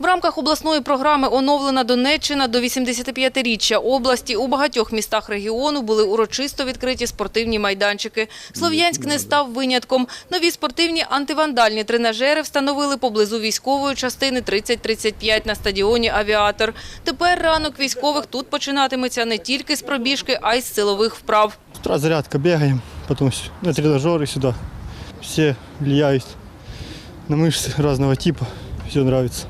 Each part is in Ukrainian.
В рамках обласної програми «Оновлена Донеччина» до 85-річчя області у багатьох містах регіону були урочисто відкриті спортивні майданчики. Слов'янськ не став винятком. Нові спортивні антивандальні тренажери встановили поблизу військової частини 3035 на стадіоні «Авіатор». Тепер ранок військових тут починатиметься не тільки з пробіжки, а й з силових вправ. С утра зарядка, бегаем, потом с- на тренажеры сюда. Все влияют на мышцы разного типа. Все нравится.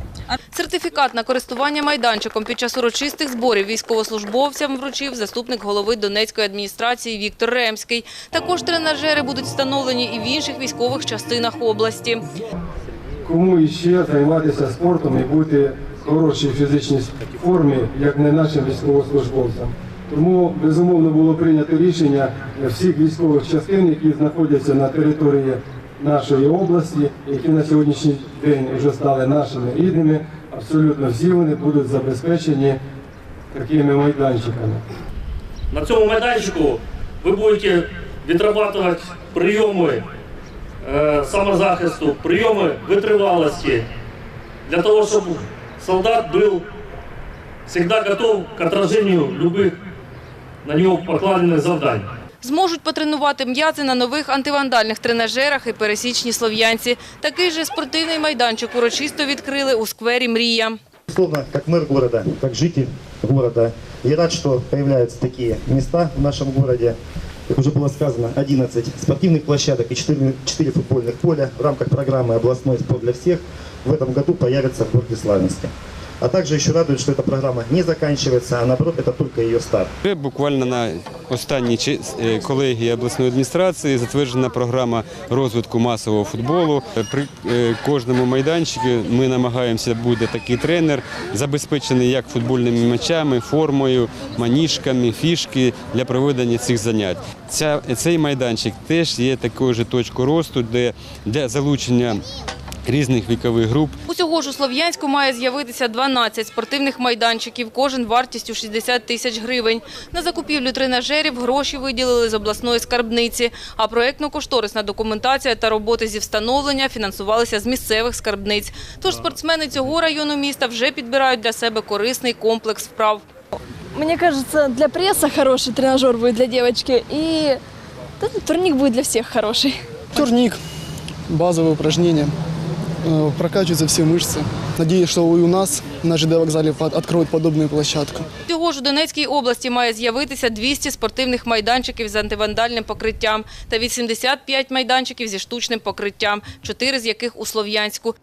Сертифікат на користування майданчиком під час урочистих зборів військовослужбовцям вручив заступник голови Донецької адміністрації Віктор Ремський. Також тренажери будуть встановлені і в інших військових частинах області. Кому іще займатися спортом і бути в хорошій фізичній формі, як не нашим військовослужбовцям. Тому безумовно було прийнято рішення всіх військових частин, які знаходяться на території нашої області, які на сьогоднішній день вже стали нашими рідними. Абсолютно всі вони будуть забезпечені такими майданчиками. На цьому майданчику ви будете відрабатувати прийоми е, самозахисту, прийоми витривалості, для того, щоб солдат був завжди готов к отражению любых на нього покладених завдань. Зможуть потренувати м'язи на нових антивандальних тренажерах і пересічні слов'янці. Такий же спортивний майданчик урочисто відкрили у сквері «Мрія». Безусловно, как мэр города, как житель города, я рад, что появляются такие места в нашем городе. Как уже было сказано, 11 спортивных площадок и 4, 4 футбольных поля в рамках программы «Областной спорт для всех» в этом году появятся в городе Славянске. А также еще радует, что эта программа не заканчивается, а наоборот, это только ее старт. Буквально на останній е, колегії обласної адміністрації затверджена програма розвитку масового футболу. Е, При е, кожному майданчику ми намагаємося буде такий тренер, забезпечений як футбольними м'ячами, формою, маніжками, фішки для проведення цих занять. Цей майданчик теж є такою ж точкою росту, де для залучення різних вікових груп Усього ж у Слов'янську має з'явитися 12 спортивних майданчиків, кожен вартістю 60 тисяч гривень. На закупівлю тренажерів гроші виділили з обласної скарбниці, а проєктно-кошторисна документація та роботи зі встановлення фінансувалися з місцевих скарбниць. Тож спортсмени цього району міста вже підбирають для себе корисний комплекс вправ. Мне кажется, для пресса хороший тренажер будет для девочки, и этот турник будет для всех хороший. Турник, базовые упражнения, э, прокачиваются все мышцы. Надеюсь, что и у нас на ЖД вокзале под- откроют подобную площадку. Цього ж у Донецькій області має з'явитися 200 спортивних майданчиків з антивандальним покриттям та 85 майданчиків зі штучним покриттям, чотири з яких у Слов'янську.